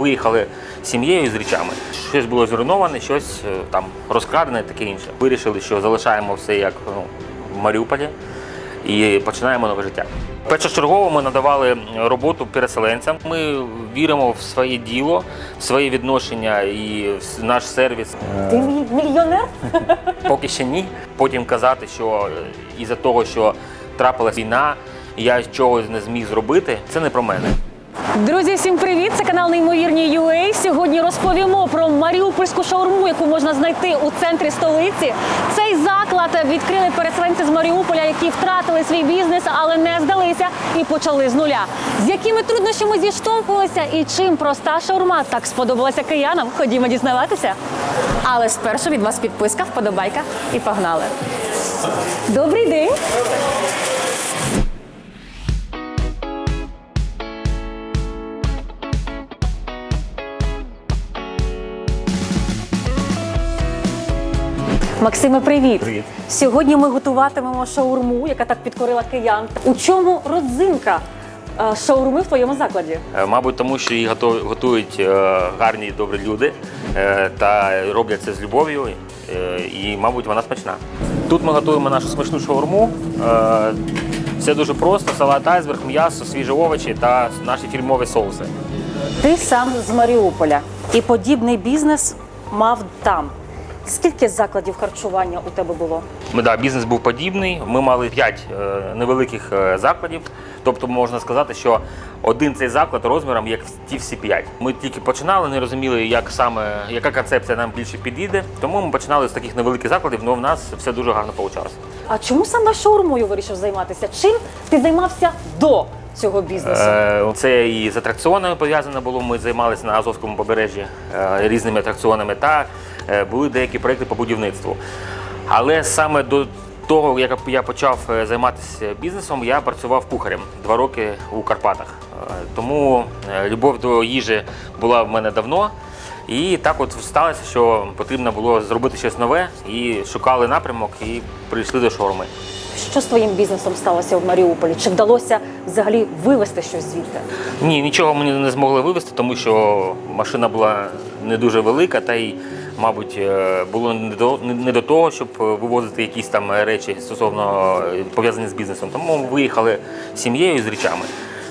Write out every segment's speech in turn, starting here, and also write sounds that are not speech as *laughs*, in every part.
Виїхали з сім'єю з речами. Щось було зруйноване, щось е, там розкрадене, таке інше. Вирішили, що залишаємо все як ну, в Маріуполі і починаємо нове життя. Першочергово ми надавали роботу переселенцям. Ми віримо в своє діло, в своє відношення і в наш сервіс. Ти мій мільйонер? *laughs* Поки ще ні. Потім казати, що е, із-за того, що трапилась війна, я чогось не зміг зробити, це не про мене. Друзі, всім привіт! Це канал Неймовірні UA. Сьогодні розповімо про маріупольську шаурму, яку можна знайти у центрі столиці. Цей заклад відкрили переселенці з Маріуполя, які втратили свій бізнес, але не здалися і почали з нуля. З якими труднощами зіштовхувалися і чим проста шаурма так сподобалася киянам? Ходімо дізнаватися. Але спершу від вас підписка, вподобайка і погнали. Добрий день! Максиме, привіт. Привіт. Сьогодні ми готуватимемо шаурму, яка так підкорила киян. У чому родзинка е, шаурми в твоєму закладі? Е, Мабуть, тому що її готу- готують е, гарні і добрі люди та роблять це з любов'ю, і, мабуть, вона смачна. Тут ми готуємо нашу смачну шаурму. Все дуже просто: салат айсберг, м'ясо, свіжі овочі та наші фірмові соуси. Ти сам з Маріуполя і подібний бізнес мав там. Скільки закладів харчування у тебе було? Ми, да, бізнес був подібний. Ми мали 5 невеликих е, закладів. Тобто можна сказати, що один цей заклад розміром як ті всі 5. Ми тільки починали, не розуміли, як саме яка концепція нам більше підійде. Тому ми починали з таких невеликих закладів, але в нас все дуже гарно вийшло. А чому саме шаурмою вирішив займатися? Чим ти займався до цього бізнесу? Е, Це і з атракціонами пов'язано було. Ми займалися на Азовському побережжі е, різними атракціонами та е, були деякі проекти по будівництву. Але саме до того, як я почав е, займатися бізнесом, я працював кухарем два роки у Карпатах. Е, Тому е, любов до їжі була в мене давно. І так от сталося, що потрібно було зробити щось нове, і шукали напрямок, і прийшли до шаурми. Що з твоїм бізнесом сталося в Маріуполі? Чи вдалося взагалі вивезти щось звідти? Ні, нічого мені не змогли вивезти, тому що машина була не дуже велика, та й, мабуть, е, було не до, не- не до того, щоб е, вивозити якісь там речі стосовно е, пов'язані з бізнесом. Тому ми виїхали з сім'єю з речами.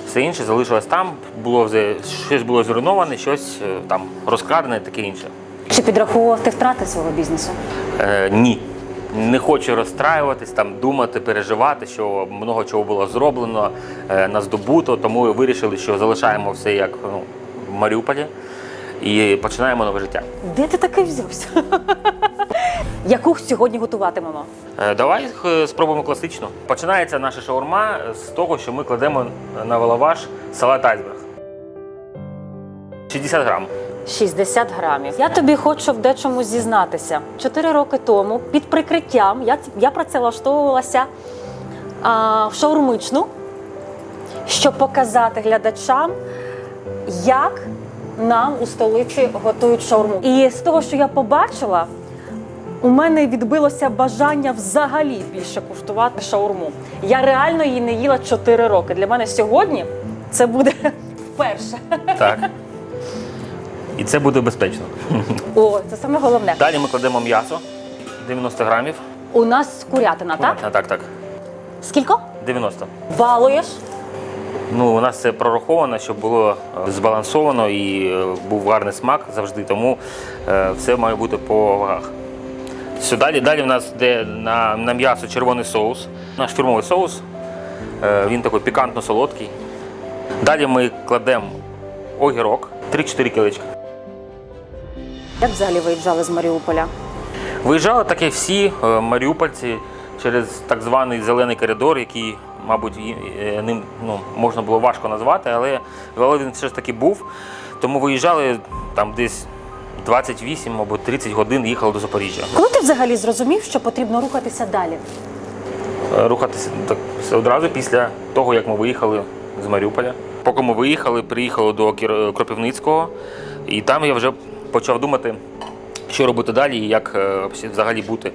Все інше залишилось там, було вже щось було зруйноване, щось е, там розкрадене, таке інше. Чи підраховував ти втрати свого бізнесу? Е, ні. Не хочу розстраюватись, там думати, переживати, що много чого було зроблено, е, наздобуто, тому вирішили, що залишаємо все як ну, в Маріуполі і починаємо нове життя. Де ти таки взявся? *laughs* Яку сьогодні готуватимемо? Е, Давай е, спробуємо класично. Починається наша шаурма з того, що ми кладемо на лаваш салат айсберг. 60 грам. 60 грамів. Я тобі хочу в дечому зізнатися. Чотири роки тому під прикриттям я, я працевлаштовувалася а, в шаурмичну, щоб показати глядачам, як нам у столиці готують шаурму. І з того, що я побачила, у мене відбилося бажання взагалі більше куштувати шаурму. Я реально її не їла 4 роки. Для мене сьогодні це буде *laughs* вперше. Так. І це буде безпечно. О, це саме головне. Далі ми кладемо м'ясо 90 грамів. У нас курятина, так? Так, так, так. Скільки? 90. Балуєш? Ну, у нас це прораховано, щоб було е, збалансовано і е, був гарний смак завжди, тому е, все має бути по вагах. Все, далі, далі в нас йде на, на м'ясо червоний соус. Наш фірмовий соус. Він такий пікантно-солодкий. Далі ми кладемо огірок 3-4 кілечка. Як взагалі виїжджали з Маріуполя? Виїжджали так і всі маріупольці через так званий зелений коридор, який, мабуть, е, ним ну, можна було важко назвати, але, він все ж таки був. Тому виїжджали там десь 28 або 30 годин їхали до Запоріжжя. Коли ти взагалі зрозумів, що потрібно рухатися далі? Е, Рухатися так одразу після того, як ми виїхали з Маріуполя. Поки ми виїхали, приїхали до Кір- Кропивницького, і там я вже почав думати, що робити далі і як е, взагалі бути.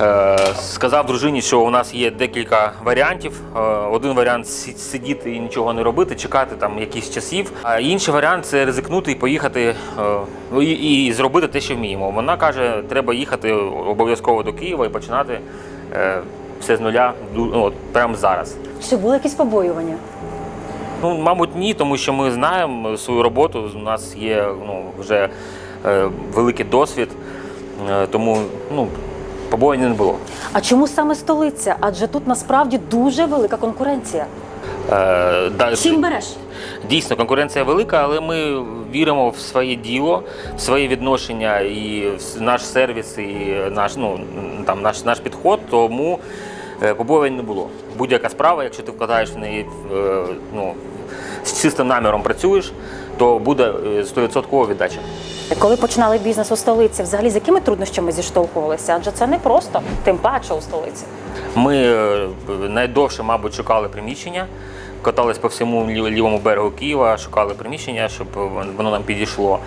Е, сказав дружині, що у нас є декілька варіантів. Е, один варіант сидіти і нічого не робити, чекати там якісь часів. А інший варіант це ризикнути і поїхати е, ну, і, і зробити те, що вміємо. Вона каже, треба їхати обов'язково до Києва і починати все з нуля ну, от, прямо зараз. Чи були якісь побоювання? Ну, мабуть, ні, тому що ми знаємо свою роботу. У нас є ну, вже е, великий досвід, е, тому ну, побоювань не було. А чому саме столиця? Адже тут насправді дуже велика конкуренція. Е, да, Чим береш? Дійсно, конкуренція велика, але ми віримо в своє діло, в своє відношення і в наш сервіс, і наш, ну, там, наш, наш підход, тому побоювань не було. Будь-яка справа, якщо ти вкладаєш в неї е, ну, з чистим наміром працюєш, то буде е, 100% віддача. Коли починали бізнес у столиці, взагалі з якими труднощами зіштовхувалися? Адже це не просто, тим паче у столиці. Ми е, найдовше, мабуть, шукали приміщення, катались по всьому лівому берегу Києва, шукали приміщення, щоб воно нам підійшло.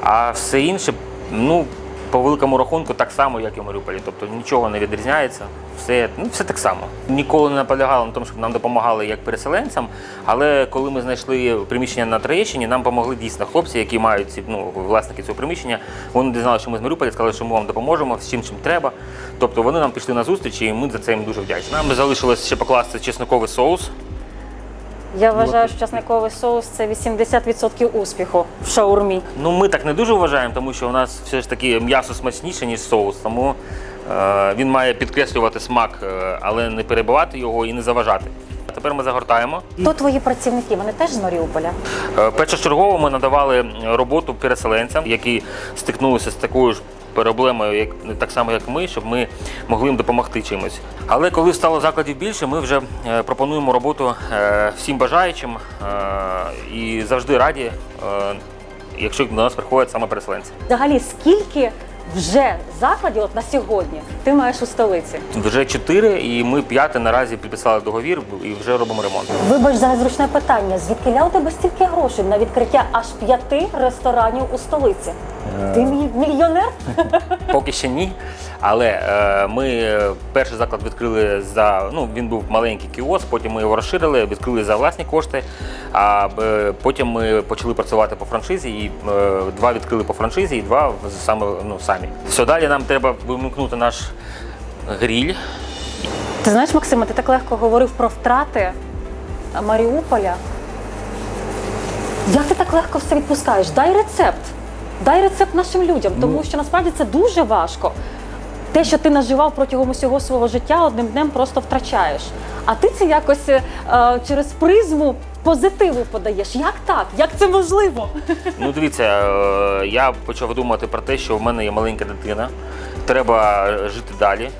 А все інше, ну, по великому рахунку, так само, як і в Маріуполі. Тобто нічого не відрізняється. Все, ну, все так само. Ніколи не наполягали на тому, щоб нам допомагали як переселенцям. Але коли ми знайшли приміщення на Троєщині, нам допомогли дійсно хлопці, які мають ці ну, власники цього приміщення. Вони дізналися, що ми з Маріуполя, сказали, що ми вам допоможемо з чим чим треба. Тобто вони нам пішли на зустріч, і ми за це їм дуже вдячні. Нам залишилось ще покласти чесноковий соус. Я вважаю, що часниковий соус це 80% успіху в шаурмі. Ну, ми так не дуже вважаємо, тому що у нас все ж таки м'ясо смачніше, ніж соус. Тому е, він має підкреслювати смак, е, але не перебивати його і не заважати. Тепер ми загортаємо. То твої працівники, вони теж з Маріуполя. Е, Першочергово ми надавали роботу переселенцям, які стикнулися з такою ж проблемою, як так само, як ми, щоб ми могли їм допомогти чимось. Але коли стало закладів більше, ми вже е, пропонуємо роботу е, всім бажаючим е, і завжди раді, якщо до нас приходять саме переселенці. Взагалі, скільки вже закладів от на сьогодні ти маєш у столиці? Вже чотири, і ми п'яте наразі підписали договір і вже робимо ремонт. Вибач за незручне питання. Звідки у тебе стільки грошей на відкриття аж п'яти ресторанів у столиці? Ти мій мільйонер? Поки ще ні. Але е, ми е, перший заклад відкрили за ну він був маленький кіоск, потім ми його розширили, відкрили за власні кошти. А е, потім ми почали працювати по франшизі, і е, два відкрили по франшизі, і два саме ну самі. Все далі нам треба вимкнути наш гріль. Ти знаєш, Максиме, ти так легко говорив про втрати Маріуполя. Як ти так легко все відпускаєш? Дай рецепт. Дай рецепт нашим людям, тому що насправді це дуже важко. Те, що ти наживав протягом усього свого життя, одним днем просто втрачаєш. А ти це якось е, через призму позитиву подаєш. Як так? Як це можливо? Ну, дивіться, е, я почав думати про те, що в мене є маленька дитина, треба жити далі,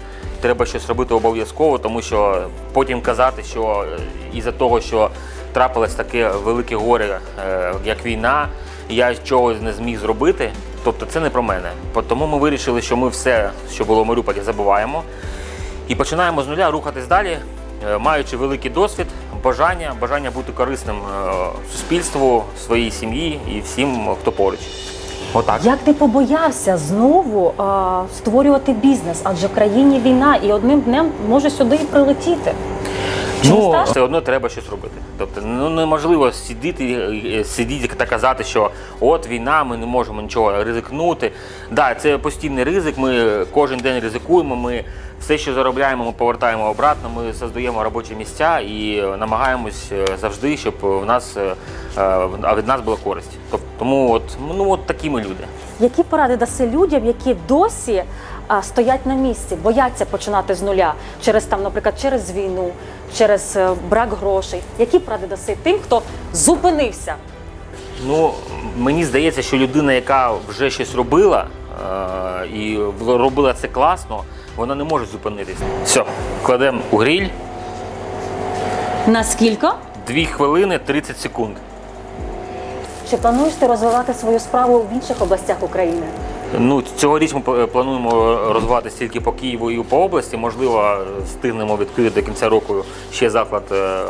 треба щось робити обов'язково, тому що потім казати, що е, із-за того, що трапилось таке велике горе, е, як війна, я чогось не зміг зробити. Тобто це не про мене. Тому ми вирішили, що ми все, що було в Маріуполі, забуваємо і починаємо з нуля рухатись далі, е, маючи великий досвід, бажання, бажання бути корисним е, суспільству, своїй сім'ї і всім, хто поруч. Отак. Як ти побоявся знову а, створювати бізнес? Адже в країні війна і одним днем може сюди і прилетіти. Чи Ну, все одно треба щось робити. Тобто, ну неможливо сидіти, е, сидіти та казати, що от війна, ми не можемо нічого ризикнути. Да, це постійний ризик. Ми кожен день ризикуємо. Ми все, що заробляємо, ми повертаємо обратно. Ми создаємо робочі місця і намагаємось е, завжди, щоб в нас е, е, від нас була користь. Тому от ну от такі ми люди. Які поради даси людям, які досі стоять на місці, бояться починати з нуля через там, наприклад, через війну, через брак грошей? Які поради даси тим, хто зупинився? Ну, мені здається, що людина, яка вже щось робила і робила це класно, вона не може зупинитись. Все, кладемо у гріль Наскільки? 2 хвилини 30 секунд. Чи плануєш ти розвивати свою справу в інших областях України? Ну, цьогоріч ми плануємо розвиватися тільки по Києву і по області. Можливо, встигнемо відкрити до кінця року ще заклад е,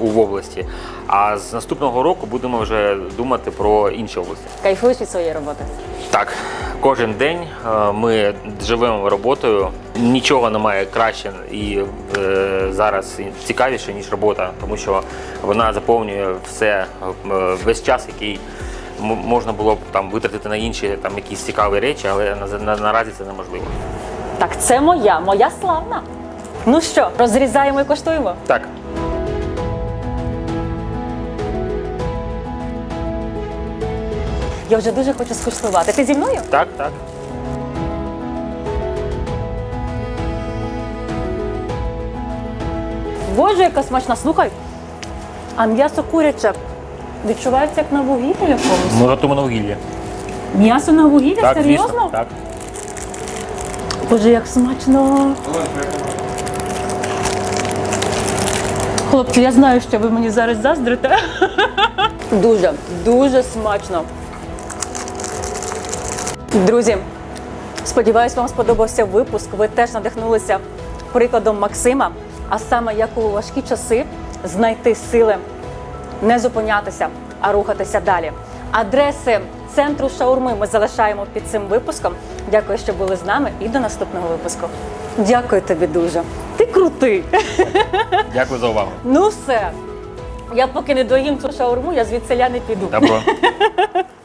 у області. А з наступного року будемо вже думати про інші області. Кайфуєш від своєї роботи? Так, кожен день е, ми живемо роботою. Нічого немає краще і е, зараз цікавіше, ніж робота, тому що вона заповнює все, е, весь час, який можна було б там витратити на інші там якісь цікаві речі, але на, на, наразі це неможливо. Так, це моя, моя славна. Ну що, розрізаємо і коштуємо? Так, Я вже дуже хочу скуштувати. Ти зі мною? так, так. Боже, яка смачна, слухай. А м'ясо куряче відчувається як на вугіллі якомусь. Ми готуємо на вугіллі. М'ясо на вугіллі? Так, Серйозно? звісно. Так. Боже, як смачно. Хлопці, я знаю, що ви мені зараз заздрите. *laughs* Дуже, дуже смачно. Друзі, сподіваюсь, вам сподобався випуск. Ви теж надихнулися прикладом Максима, а саме як у важкі часи знайти сили, не зупинятися, а рухатися далі. Адреси центру шаурми ми залишаємо під цим випуском. Дякую, що були з нами, і до наступного випуску. Дякую тобі дуже. Ти крутий. Дякую за увагу. Ну все. Я поки не доїм цю шаурму, я звідси не піду. Добро. *laughs*